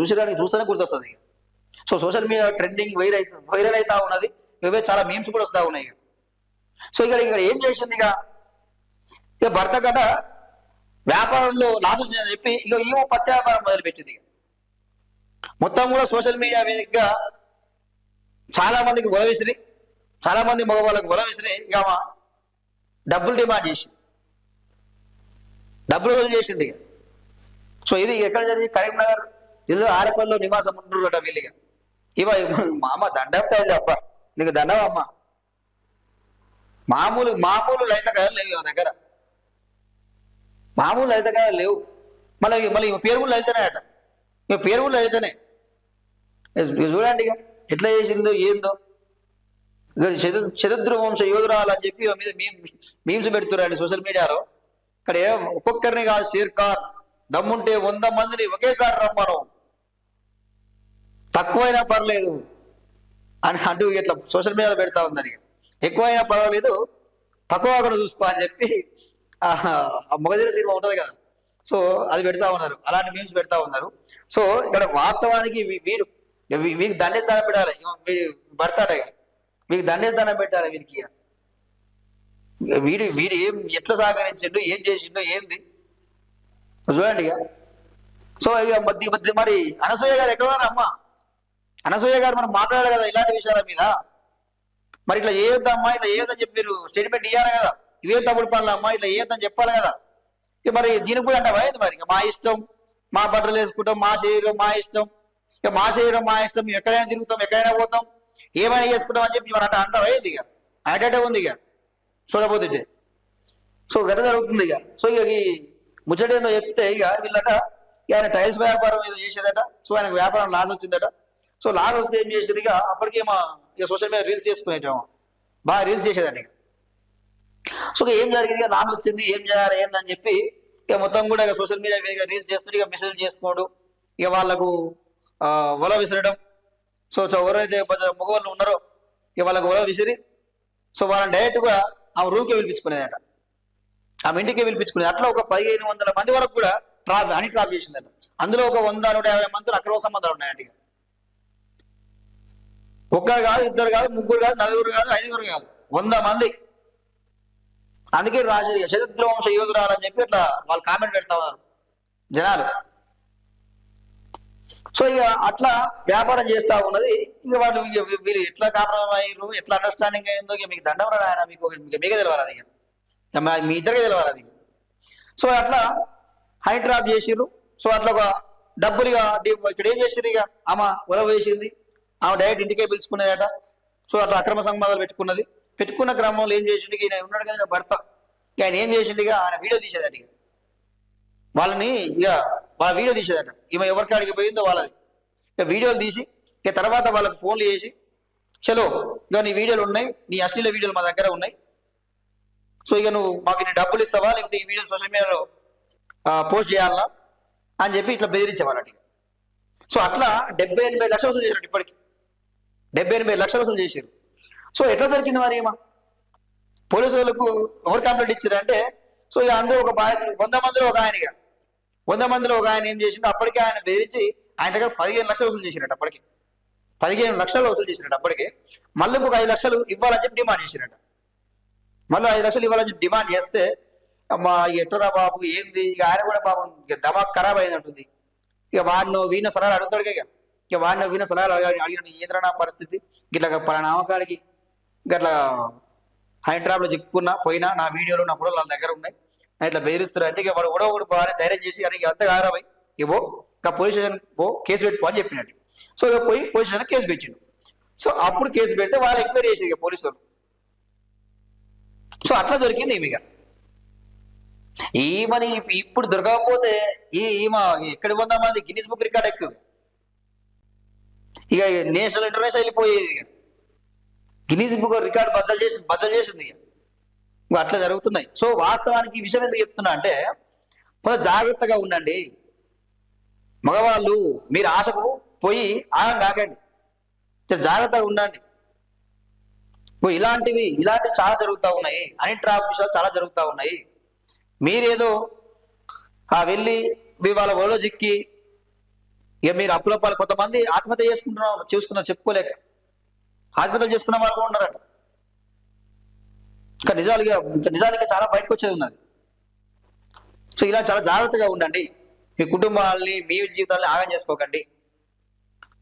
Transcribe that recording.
చూసేదానికి చూస్తేనే గుర్తొస్తుంది. So social media trending viral viral అవుతా ఉన్నది. ఇవే చాలా మీమ్స్ కూడా వస్తూ ఉన్నాయి. సో ఇక్కడ ఇక్కడ ఏం చేసింది ఇక? ఇక భర్త గట వ్యాపారంలో లాస్ వచ్చిందని చెప్పి ఇక ఈమె పత్తి వ్యాపారం మొదలుపెట్టింది. మొత్తం కూడా సోషల్ మీడియా వేదికగా చాలా మందికి గొడవ విసిరి చాలా మంది మగవాళ్ళకి గొడవ విసిరి ఇక డబ్బులు డిమాండ్ చేసింది. డబ్బులు వదిలి చేసింది. సో ఇది ఎక్కడ జరిగింది? కరీంనగర్ ఇల్లు ఆరపల్లిలో నివాసం ఉంటున్నారట వీళ్ళిగా. ఇవ మామ అమ్మ దండం తల్లి అబ్బ. నీకు దండం అమ్మ. మామూలు మామూలు లైతకాయలు లేవు ఈమె దగ్గర. మామూలు లలితకాయలు లేవు. మళ్ళీ మళ్ళీ ఇవి పేరు కూడా లలితనే అట ఇవి పేరు కూడా లలితనే. చూడండి ఇక ఎట్లా చేసిందో ఏందో. ఇక వంశ యోధురాలు అని చెప్పి మీద మీమ్స్ పెడుతున్నారండి సోషల్ మీడియాలో. ఇక్కడ ఒక్కొక్కరిని కాదు షేర్ ఖాన్ దమ్ముంటే వంద మందిని ఒకేసారి రమ్మను. తక్కువైనా పర్లేదు అని అంటూ ఇట్లా సోషల్ మీడియాలో పెడతా ఉందని. ఎక్కువైనా పర్వాలేదు తక్కువ కూడా చూసుకో అని చెప్పి ఆ ఆ మొగజీర సినిమా ఉంటుంది కదా. సో అది పెడతా ఉన్నారు. అలాంటి మీమ్స్ పెడతా ఉన్నారు. సో ఇక్కడ వాస్తవానికి మీరు మీకు వీ- దండేసి దానం పెట్టాలి మీ భర్తాడే మీకు దండేసి దానం పెట్టాలి వీరికి ఇక. వీడు వీడు ఏం ఎట్లా సహకరించిండు ఏం చేసిండు ఏంది? చూడండి ఇక సో ఇక మరి అనసూయ గారు ఎక్కడ ఉన్నారు అమ్మా? అనసూయ గారు మనం మాట్లాడాలి కదా ఇలాంటి విషయాల మీద. మరి ఇట్లా చేయొద్దమ్మా ఇట్లా చేయొద్దని చెప్పి మీరు స్టేట్మెంట్ ఇవ్వాలి కదా. ఇవే తప్పుడు పనులు అమ్మా ఇట్లా చేయొద్దని చెప్పాలి కదా. ఇక మరి దీనికి కూడా అంటే మరి? ఇక మా ఇష్టం మా బట్టలు వేసుకుంటాం మా శరీరం మా ఇష్టం. ఇక మా శరీరం మా ఇష్టం మేము ఎక్కడైనా తిరుగుతాం ఎక్కడైనా పోతాం ఏమైనా చేసుకుంటాం అని చెప్పి మనం అంటే అంటాం అయింది ఇక? అటే ఉంది ఇక. చూడబోతుంటే సో గట జరుగుతుంది ఇక. సో ఇక ఈ ముచ్చట ఏందో చెప్తే ఇక వీళ్ళట ఇక ఆయన టైల్స్ వ్యాపారం ఏదో చేసేదట సో ఆయనకు వ్యాపారం లాస్ వచ్చిందట. సో లాస్ వస్తే ఏం చేసేది ఇక అప్పటికే మా ఇక సోషల్ మీడియా రీల్స్ చేసుకునేటాము బాగా రీల్స్ చేసేదండి సో ఇక ఏం జరిగింది ఇక లాస్ వచ్చింది ఏం చేయాలి ఏందని చెప్పి ఇక మొత్తం కూడా ఇక సోషల్ మీడియా మీద రీల్స్ చేస్తుంటే ఇక మెసేజ్ చేసుకోడు. ఇక వాళ్ళకు వల విసరడం. సో ఎవరైతే మగవాళ్ళు ఉన్నారో ఇక వాళ్ళకు వల విసిరి సో వాళ్ళని డైరెక్ట్గా ఆమె రూమ్కే పిలిపించుకునేదట. ఆమె ఇంటికి పిలిపించుకునేది. అట్లా ఒక పదిహేను వందల మంది వరకు కూడా ట్రాప్ అని ట్రాప్ చేసిందట. అందులో ఒక వంద నూట యాభై మందితో అక్రమ సంబంధాలు ఉన్నాయంట ఇక. ఒక్కరు కాదు ఇద్దరు కాదు ముగ్గురు కాదు నలుగురు కాదు ఐదుగురు కాదు. వంద మంది. అందుకే రాజు చతుర్వంశ యోధురాలని చెప్పి ఇట్లా వాళ్ళు కామెంట్ పెడతా ఉన్నారు. జనాలు. సో ఇక అట్లా వ్యాపారం చేస్తా ఉన్నది. ఇక వాళ్ళు వీళ్ళు ఎట్లా కాంప్రమైజ్ అయ్యారు ఎట్లా అండర్స్టాండింగ్ అయిందో ఇక మీకు దండం ఆయన మీకు మీకు మీకే తెలవాలి అది ఇక. మీ ఇద్దరికే తెలవాలి అది సో అట్లా హై డ్రాప్ చేసిర్రు. సో అట్లా ఒక డబ్బులు ఇక ఇక్కడ ఏం చేసిర్రు ఇక? ఆమె ఉలవ వేసింది. ఆమె డైరెక్ట్ ఇంటికే పిలుచుకునేదట సో అట్లా అక్రమ సంబంధాలు పెట్టుకున్నది. పెట్టుకున్న క్రమంలో ఏం చేసిండు ఈయన? ఉన్నాడు కదా భర్త. ఆయన ఏం చేసిండు ఆయన వీడియో తీసేదట ఇక. వాళ్ళని ఇక వాళ్ళ వీడియో తీసేదట. ఈమె ఎవరికి అడిగిపోయిందో పోయిందో వాళ్ళది. ఇక వీడియోలు తీసి ఇక తర్వాత వాళ్ళకి ఫోన్లు చేసి చలో ఇక నీ వీడియోలు ఉన్నాయి నీ అశ్లీల వీడియోలు మా దగ్గర ఉన్నాయి. సో ఇక నువ్వు మాకు నీ డబ్బులు ఇస్తావా? లేకపోతే ఈ వీడియో సోషల్ మీడియాలో పోస్ట్ చేయాలా? అని చెప్పి ఇట్లా బెదిరించేవాళ్ళ సో అట్లా డెబ్బై ఎనభై లక్షలు వసూలు చేశారు ఇప్పటికి. డెబ్బై ఎనభై లక్షలు వసూలు చేశారు సో ఎట్లా దొరికింది మరి ఏమా పోలీసు వాళ్ళకు ఎవరు కంప్లైంట్ ఇచ్చారంటే సో ఇక అందరూ ఒక బాధ్యత వంద మందిలో ఒక ఆయనగా. వంద మందిలో ఒక ఆయన ఏం చేసిండు? అప్పటికే ఆయన బెదిరించి ఆయన దగ్గర పదిహేను లక్షలు వసూలు చేసినట్టు అప్పటికి. పదిహేను లక్షలు వసూలు చేసినట్టు అప్పటికి. మళ్ళీ ఒక ఐదు లక్షలు ఇవ్వాలని చెప్పి డిమాండ్ చేసినట్టు మళ్ళీ ఐదు లక్షలు ఇవ్వాలని చెప్పి డిమాండ్ చేస్తే అమ్మా ఎట్టరా బాబు? ఏంది? ఇక ఆయన కూడా పాపం ఇక దమాక్ ఖరాబ్ అయినట్టుంది ఇక వాడిను వీణ సలహాలు అడుగుతాడు ఇక. ఇక వాడిని వీణ సలహాలు అడిగి అడిగిన ఏదైనా నా పరిస్థితి? ఇట్లా పలానా నామకాడికి ఇట్లా హైదరాబాద్లో చిక్కుకున్నా పోయినా నా వీడియోలు నా ఫోటోలు వాళ్ళ దగ్గర ఉన్నాయి. ఇట్లా బెదిరిస్తారు అంటే ఇక వాడు కూడా ఒకటి బాగా ధైర్యం చేసి అని అంత కారాబై ఇవ్వో ఇక పోలీస్ స్టేషన్ పో కేసు పెట్టుకో అని చెప్పినట్టు. సో ఇక పోయి పోలీస్ స్టేషన్ కేసు పెట్టిండు. సో అప్పుడు కేసు పెడితే వాళ్ళు ఎంక్వైరీ చేసేది ఇక పోలీసు వాళ్ళు. సో అట్లా దొరికింది ఈమె ఇక. ఈమని ఇప్పుడు దొరకకపోతే ఈ ఈమె ఎక్కడికి వంద మంది గిన్నిస్ బుక్ రికార్డ్ ఎక్కువ. ఇక నేషనల్ ఇంటర్నేషనల్ వెళ్ళిపోయేది ఇక. గిన్నీస్ బుక్ రికార్డ్ బద్దలు చేసి బద్దలు చేసింది ఇక. అట్లా జరుగుతున్నాయి. సో వాస్తవానికి ఈ విషయం ఎందుకు చెప్తున్నా అంటే కొంత జాగ్రత్తగా ఉండండి. మగవాళ్ళు మీరు ఆశకు పోయి ఆగం కాకండి. జాగ్రత్తగా ఉండండి. ఓ ఇలాంటివి ఇలాంటివి చాలా జరుగుతూ ఉన్నాయి. అని ట్రాఫిక్ విషయాలు చాలా జరుగుతూ ఉన్నాయి. మీరేదో ఆ వెళ్ళి మీ వాళ్ళ ఒళ్ళో చిక్కి ఇక మీరు అప్పుల పాలు కొంతమంది ఆత్మహత్య చేసుకుంటున్నాం చూసుకున్నాం చెప్పుకోలేక. ఆత్మహత్యలు చేసుకున్న వాళ్ళు కూడా ఉన్నారట. ఇంకా నిజాలుగా ఇంకా నిజాలుగా చాలా బయటకు వచ్చేది ఉన్నది. సో ఇలా చాలా జాగ్రత్తగా ఉండండి. మీ కుటుంబాలని మీ జీవితాలని ఆగం చేసుకోకండి.